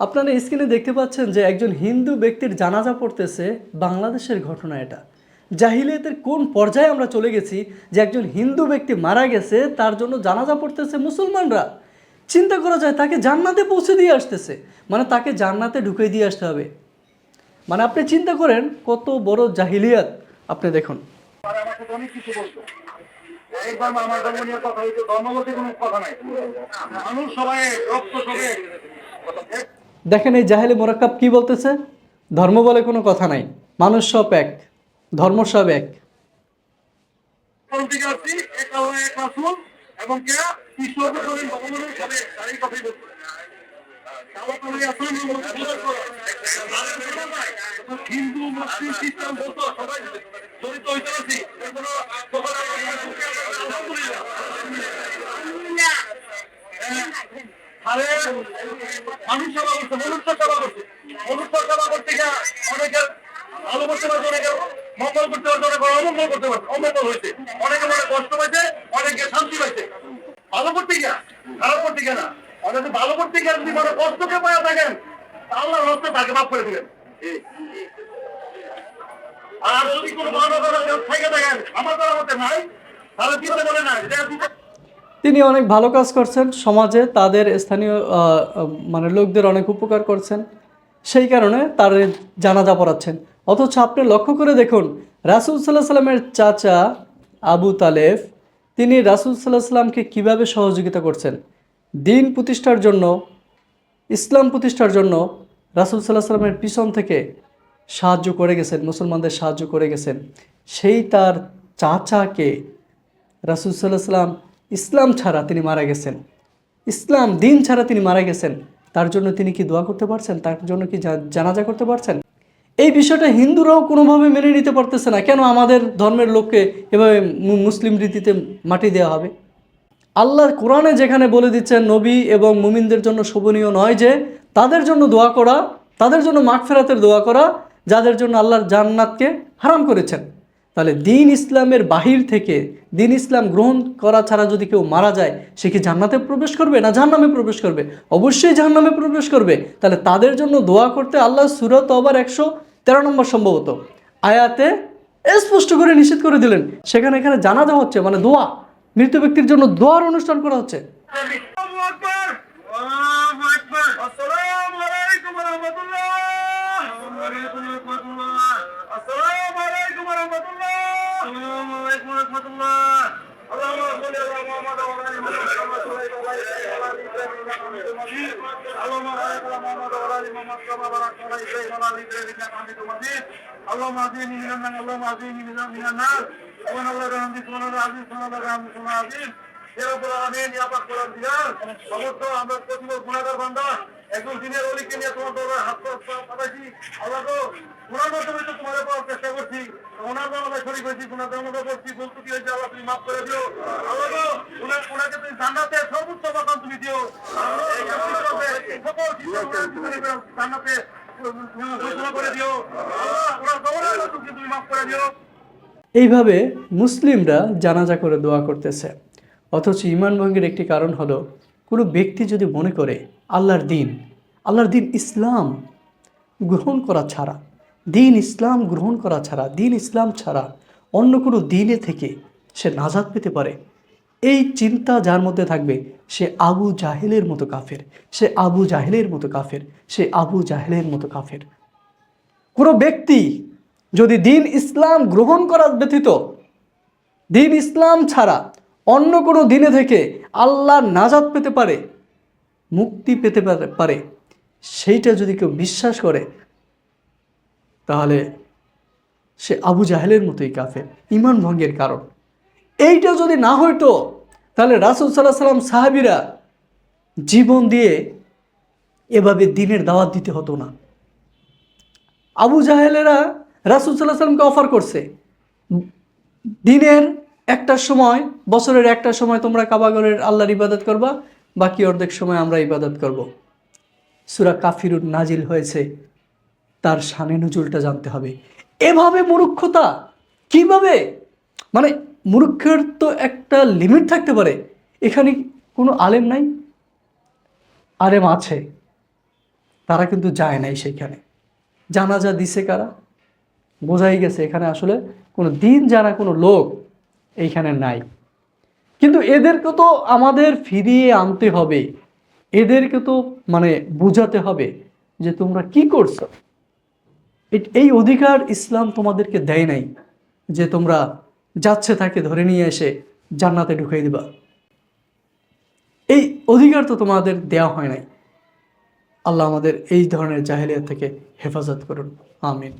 আপনারা স্ক্রিনে দেখতে পাচ্ছেন যে একজন হিন্দু ব্যক্তির জানাজা পড়তেছে বাংলাদেশের ঘটনা এটা। জাহিলিয়াতের কোন পর্যায়ে আমরা চলে গেছি যে একজন হিন্দু ব্যক্তি মারা গেছে, তার জন্য জানাজা পড়তেছে মুসলমানরা। চিন্তা করা যায়, তাকে জান্নাতে পৌঁছে দিয়ে আসতেছে। মানে তাকে জান্নাতে ঢুকে দিয়ে আসতে হবে। মানে আপনি চিন্তা করেন, কত বড় জাহিলিয়াত। আপনি দেখুন। মানুষ সবাই রক্ত দেখেন এই জাহেলি মোরাক্কাব কি বলতেছে? ধর্ম বলে কোনো কথা নাই। মানুষ সব এক, ধর্ম সব এক। কোন দিকে আসছি এক আল্লাহ এক রাসূল এবং কে ঈশ্বরকে করেন ভগবানের সাথে তারই কথাই বলতো আল্লাহ তাআলাই আসলে মূলত বুঝার পর হিন্দু মুসলিম খ্রিস্টান বলতো সবাই জড়িত হইতে আছি এর কোনো খবর আমার কাছে নেই। আলহামদুলিল্লাহ আরে মানুষ সেবা করছে মনুষ্য সেবা করছে মনুষ্য মঙ্গল করতে পারছে অমঙ্গল করতে পারছে, অমঙ্গল হয়েছে। অনেকে মনে কষ্ট পাইছে, অনেকে শান্তি পাইছে। ভালো করতে গিয়া, খারাপ করতে না। অনেকে ভালো করতে গিয়ে যদি মনে কষ্টকে পাওয়া থাকেন আল্লাহ তাকে মাফ করে দিবেন। আর যদি কোনো ভালো থেকে থাকেন, আমার দ্বারা মতে নাই, তাহলে কি বলে বলে না। এটা তিনি অনেক ভালো কাজ করছেন সমাজে, তাদের স্থানীয় মানে লোকদের অনেক উপকার করছেন। সেই কারণে তার জানাজা পড়াচ্ছেন। অথচ আপনি লক্ষ্য করে দেখুন, রাসুল সাল্লাহ সাল্লামের চাচা আবু তালেফ তিনি রাসুল সাল্লাহ সাল্লামকে কীভাবে সহযোগিতা করছেন? দিন প্রতিষ্ঠার জন্য, ইসলাম প্রতিষ্ঠার জন্য রাসুল সাল্লাহ সাল্লামের পিছন থেকে সাহায্য করে গেছেন, মুসলমানদের সাহায্য করে গেছেন। সেই তার চাচাকে রাসুল সাল্লাহ সাল্লাম ইসলাম ছাড়া তিনি মারা গেছেন। ইসলাম, দিন ছাড়া তিনি মারা গেছেন। তার জন্য তিনি কি দোয়া করতে পারছেন? তার জন্য কি জানাজা করতে পারছেন? এই বিষয়টা হিন্দুরাও কোনোভাবে মেনে নিতে পারতেছে না। কেন আমাদের ধর্মের লোককে এভাবে মুসলিম রীতিতে মাটি দেওয়া হবে? আল্লাহ কোরআনে যেখানে বলে দিচ্ছেন, নবী এবং মুমিনদের জন্য শোভনীয় নয় যে, তাদের জন্য দোয়া করা, তাদের জন্য মাঠ ফেরাতের দোয়া করা, যাদের জন্য আল্লাহর জান্নাতকে হারাম করেছেন। তাহলে দিন ইসলামের বাহির থেকে দিন ইসলাম গ্রহণ করা ছাড়া যদি কেউ মারা যায়, সে কি জান্নাতে প্রবেশ করবে না জাহান্নামে প্রবেশ করবে? অবশ্যই জাহান্নামে প্রবেশ করবে। তাহলে তাদের জন্য দোয়া করতে আল্লাহ সুরত আবার একশো তেরো নম্বর সম্ভবত আয়াতে স্পষ্ট করে নিষেধ করে দিলেন। সেখানে এখানে জানাজা হচ্ছে মানে দোয়া। মৃত ব্যক্তির জন্য দোয়ার অনুষ্ঠান করা হচ্ছে। আসসালামু আলাইকুম রাহমাতুল্লাহ আসসালামু আলাইকুম রাহমাতুল্লাহ। আসসালামু আলাইকুম ওয়া রাহমাতুল্লাহ আসসালামু আলাইকুম ওয়া রাহমাতুল্লাহ اللهم صل على محمد وعلى ال محمد كما صليت على ابراهيم وعلى ال ابراهيم انك حميد مجيد اللهم بارك على محمد وعلى ال محمد كما باركت على ابراهيم وعلى ال ابراهيم انك حميد مجيد اللهم اهدني من النار اللهم اهدني من النار سبحان الله وبحمده سبحان الله العظيم سبحان الله وبحمده سبحان الله العظيم সমস্ত আমরা প্রতিম গুণাগার বান্দা একজন দিনের অলিকে নিয়ে তোমার দরবারে হাত পাঠাইছি আল্লাহ গো গুণার মাধ্যমে তো তোমার পাওয়ার চেষ্টা করছি ওনার জন্য শরীর হয়েছি গুণার জন্য করছি ভুল ত্রুটি হয়েছে আল্লাহ তুমি মাফ করে দিও। আল্লাহ গো ওনাকে তুমি জান্নাতে সর্বোচ্চ বাগান তুমি দিও। সকল জান্নাতে ঘোষণা করে দিও। আল্লাহ ওনার গৌরব তুমি মাফ করে দিও। এইভাবে মুসলিমরা জানাজা করে দোয়া করতেছে। অথচ ইমান ভঙ্গের একটি কারণ হলো কোনো ব্যক্তি যদি মনে করে আল্লাহর দিন আল্লাহর দিন ইসলাম গ্রহণ করা ছাড়া দিন ইসলাম গ্রহণ করা ছাড়া, দিন ইসলাম ছাড়া অন্য কোনো দিনে থেকে সে নাজাদ পেতে পারে। এই চিন্তা যার মধ্যে থাকবে, সে আবু জাহেলের মতো কাফের, সে আবু জাহেলের মতো কাফের, সে আবু জাহেলের মতো কাফের। কোনো ব্যক্তি যদি দিন ইসলাম গ্রহণ করার ব্যতীত, দিন ইসলাম ছাড়া অন্য কোনো দিনে থেকে আল্লাহ নাজাদ পেতে পারে, মুক্তি পেতে পারে, সেইটা যদি কেউ বিশ্বাস করে তাহলে সে আবু জাহেলের মতোই কাফের, ইমান ভঙ্গের কারণ। এইটা যদি না হইতো, তাহলে রাসুল সাল্লাহ সাল্লাম সাহাবিরা জীবন দিয়ে এভাবে দিনের দাওয়াত দিতে হতো না। আবু জাহেলেরা রাসুল সাল্লাহ সাল্লামকে অফার করছে, দিনের একটার সময়, বছরের একটা সময় তোমরা কাবাগরের আল্লাহর ইবাদত করবা, বাকি অর্ধেক সময় আমরা ইবাদত করব। সুরা কাফিরুন নাজিল হয়েছে। তার শানে নজুলটা জানতে হবে। এভাবে মূর্খতা? কীভাবে? মানে মূর্খের তো একটা লিমিট থাকতে পারে। এখানে কোনো আলেম নাই? আলেম আছে। তারা কিন্তু যায় নাই সেখানে। জানাজা দিছে কারা? বোঝাই গেছে এখানে আসলে কোনো দিন জানা কোনো লোক এইখানে নাই। কিন্তু এদেরকে তো আমাদের ফিরিয়ে আনতে হবে। এদেরকে তো মানে বোঝাতে হবে যে তোমরা কি করছ? এই অধিকার ইসলাম তোমাদেরকে দেয় নাই যে তোমরা যাচ্ছে তাকে ধরে নিয়ে এসে জান্নাতে ঢুকিয়ে দিবা। এই অধিকার তো তোমাদের দেয়া হয় নাই। আল্লাহ আমাদের এই ধরনের জাহেলিয়া থেকে হেফাজত করুন। আমিন।